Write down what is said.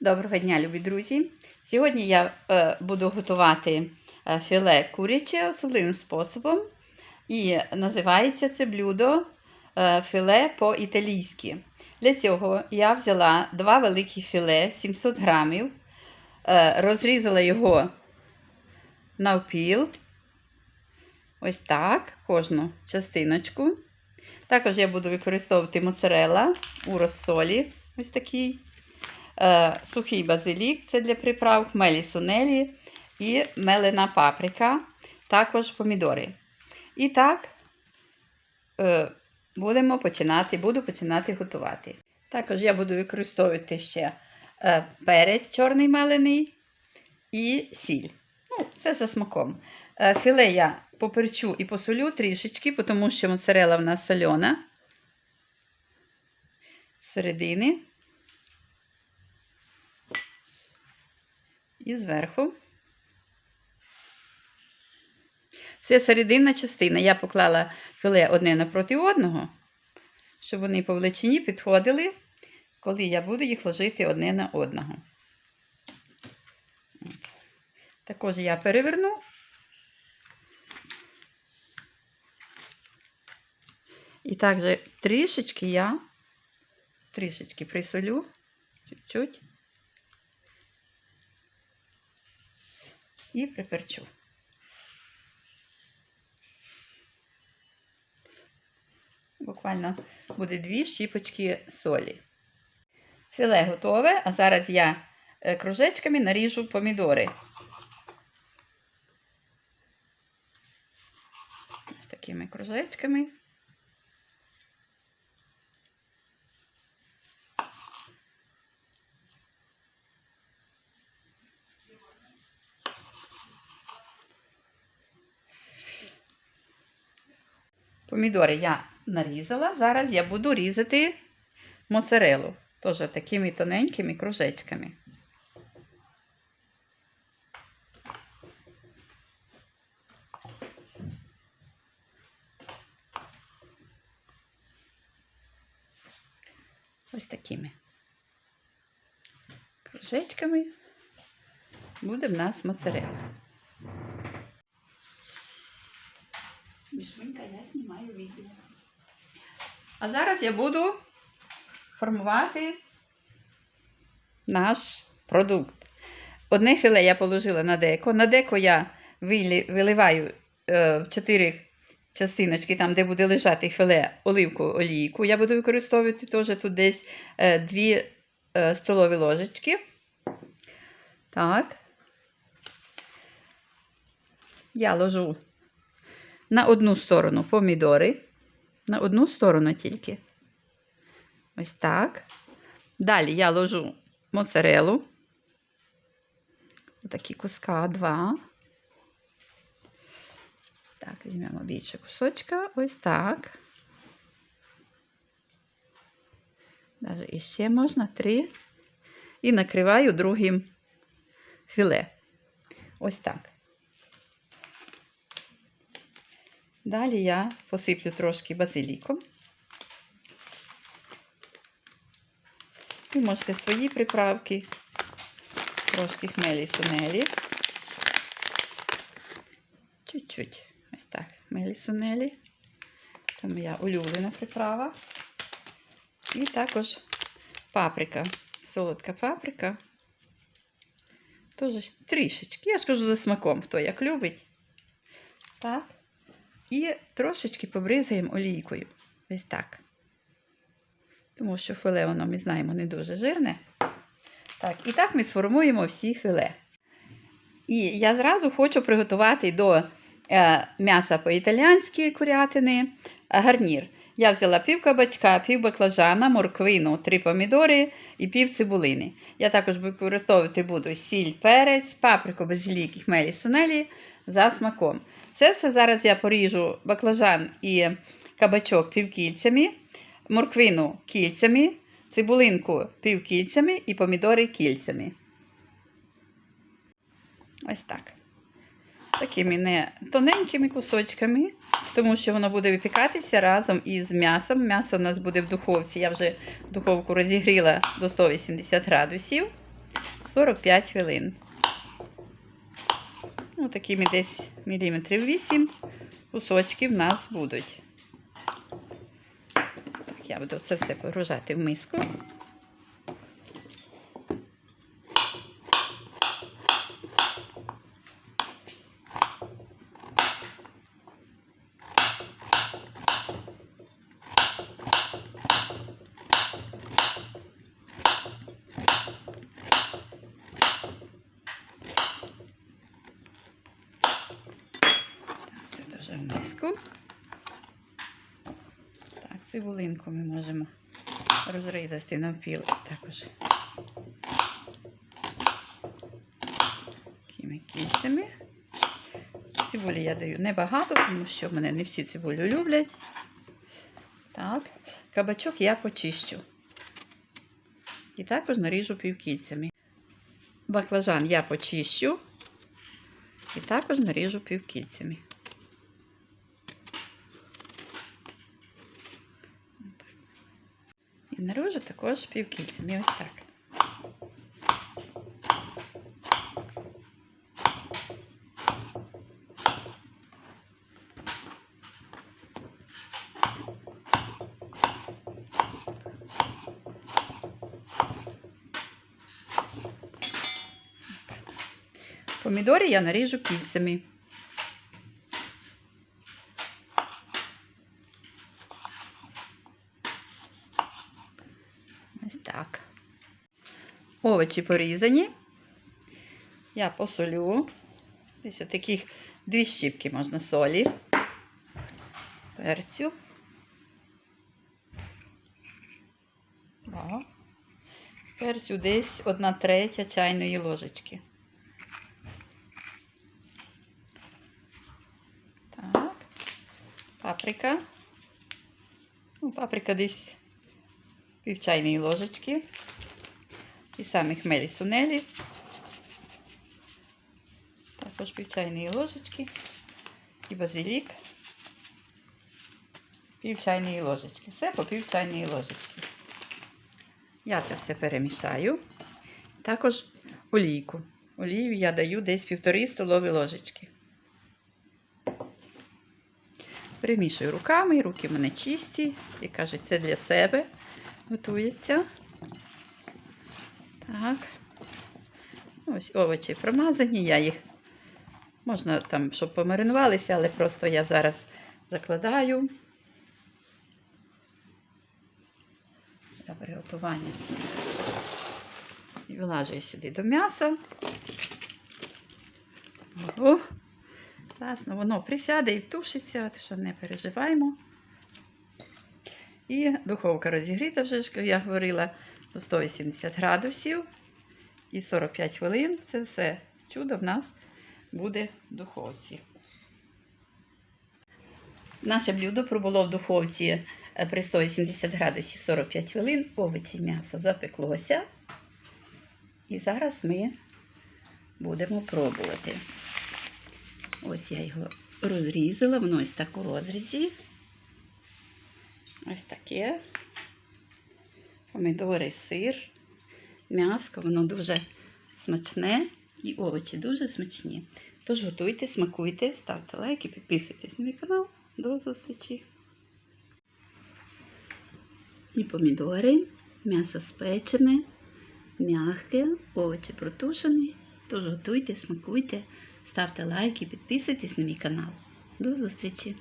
Доброго дня, любі друзі! Сьогодні я е, буду готувати е, філе куряче особливим способом. І називається це блюдо е, філе по-італійськи. Для цього я взяла два великі філе 700 грамів, е, розрізала його навпіл. Ось так, кожну частиночку. Також я буду використовувати моцарелла у розсолі. Ось такий. Е, сухий базилік це для приправ, хмелі сунелі і мелена паприка, також помідори. І так, е, будемо починати, буду починати готувати. Також я буду використовувати ще е, перець чорний мелений і сіль. Ну, Це за смаком. Філе я поперчу і посолю трішечки, тому що моцарела в нас сольона. Середини. І зверху. Це серединна частина. Я поклала філе одне напроти одного, щоб вони по величині підходили, коли я буду їх ложити одне на одного. Також я переверну. І також трішечки я трішечки присолю, чуть-чуть. І приперчу. Буквально буде дві щіпочки солі. Філе готове, а зараз я е, кружечками наріжу помідори. Ось такими кружечками. Помідори я нарізала. Зараз я буду різати моцарелу. Теж такими тоненькими кружечками. Ось такими кружечками буде в нас моцарела. Мішменька, я знімаю відео. А зараз я буду формувати наш продукт. Одне філе я положила на деко. На деко я виливаю е, в 4 частиночки, там, де буде лежати філе оливку олійку. Я буду використовувати теж тут десь 2 столові ложечки. Так. Я ложу на одну сторону помідори. На одну сторону тільки. Ось так. Далі я ложу моцарелу. Такі куска два. Так, візьмемо більше кусочка. Ось так. Даже іще можна три. І накриваю другим філе. Ось так. Далі я посиплю трошки базиліком. Ви можете свої приправки, трошки хмелі сунелі. Чуть-чуть. Ось так, хмелі сунелі. Це моя улюблена приправа. І також паприка, солодка паприка. Теж трішечки. Я ж кажу за смаком, хто як любить. Так. І трошечки побризаємо олійкою. Ось так. Тому що філе, воно, ми знаємо, не дуже жирне. Так, і так ми сформуємо всі філе. І я зразу хочу приготувати до е, м'яса по-італіянськи курятини гарнір. Я взяла пів кабачка, пів баклажана, морквину, три помідори і пів цибулини. Я також використовувати буду сіль, перець, паприку, базилік і хмелі сунелі за смаком. Це все зараз я поріжу баклажан і кабачок півкільцями, морквину кільцями, цибулинку півкільцями і помідори кільцями. Ось так. Такими не тоненькими кусочками, тому що воно буде випікатися разом із м'ясом. М'ясо у нас буде в духовці. Я вже духовку розігріла до 180 градусів. 45 хвилин. Ось такими десь міліметрів 8 кусочки в нас будуть. Так, я буду це все погружати в миску. Це в миску. Так, цибулинку ми можемо розрізати навпіл також. Такими кільцями. Цибулі я даю небагато, тому що в мене не всі цибулю люблять. Так, кабачок я почищу. І також наріжу півкільцями. Баклажан я почищу. І також наріжу півкільцями. І наріжу також півкільцями. Ось так. Помідори я наріжу кільцями. Ось так. Овочі порізані. Я посолю. Десь отаких дві щіпки можна солі. Перцю. Перцю десь одна третя чайної ложечки. Так. Паприка. Ну, паприка десь пів чайної ложечки. Ті самі хмелі сунелі. Також пів ложечки. І базилік. Пів ложечки. Все по пів чайної ложечки. Я це все перемішаю. Також олійку. Олію я даю десь півтори столові ложечки. Перемішую руками, руки в мене чисті. І кажуть, це для себе готується. Так. Ось овочі промазані, я їх можна там, щоб помаринувалися, але просто я зараз закладаю для приготування. І вилажую сюди до м'яса. Ого. Воно присяде і тушиться, так що не переживаємо. І духовка розігріта вже, як я говорила, до 180 градусів. І 45 хвилин це все чудо в нас буде в духовці. Наше блюдо пробуло в духовці е, при 180 градусів 45 хвилин. Овочі м'ясо запеклося. І зараз ми будемо пробувати. Ось я його розрізала, воно ось так у розрізі. Ось таке. Помідори, сир, м'яско, воно дуже смачне і овочі дуже смачні. Тож готуйте, смакуйте, ставте лайки, підписуйтесь на мій канал. До зустрічі. І помідори, м'ясо спечене, м'яке, овочі протушені. Тож готуйте, смакуйте, ставте лайки, підписуйтесь на мій канал. До зустрічі!